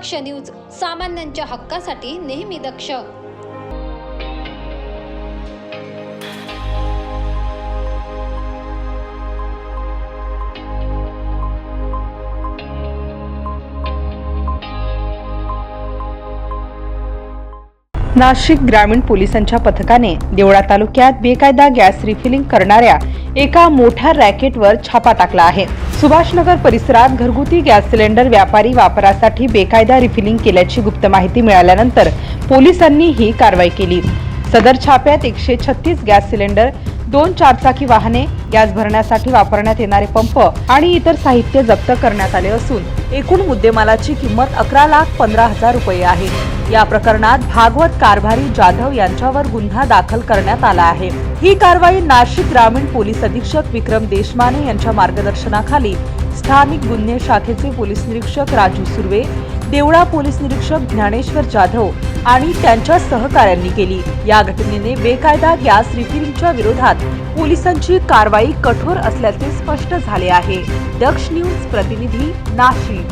दक्ष news सामान्यांच्या हक्कासाठी नेहमी दक्ष. नाशिक ग्रामीण पोलिसांच्या पथकाने देवळा तालुक्यात बेकायदा गॅस रिफिलिंग करणाऱ्या एका मोठ्या रॅकेटवर छापा टाकला आहे. सुभाषनगर परिसरात घरगुती गॅस सिलेंडर व्यापारी वापरासाठी बेकायदा रिफिलिंग केल्याची गुप्त माहिती मिळाल्यानंतर पोलिसांनी ही कारवाई केली. सदर छाप्यात एकशे छत्तीस गॅस सिलेंडर दोन चारचाकी वाहने गॅस भरण्यासाठी वापरण्यात येणारे पंप आणि इतर साहित्य जप्त करण्यात आले असून एकूण मुद्देमालाची किंमत अकरा लाख पंधरा हजार रुपये आहे. या प्रकरणात भागवत कारभारी जाधव यांच्यावर गुन्हा दाखल करण्यात आला आहे. ही कारवाई नाशिक ग्रामीण पोलीस अधीक्षक विक्रम देशमाने यांच्या मार्गदर्शनाखाली स्थानिक गुन्हे शाखेचे पोलीस निरीक्षक राजू सुर्वे देवळा पोलीस निरीक्षक ज्ञानेश्वर जाधव आणि त्यांच्या सहकाऱ्यांनी केली. या घटनेने बेकायदा गॅस रिफिलिंगच्या विरोधात पोलिसांची कारवाई कठोर असल्याचे स्पष्ट झाले आहे. दक्ष न्यूज प्रतिनिधी नाशिक.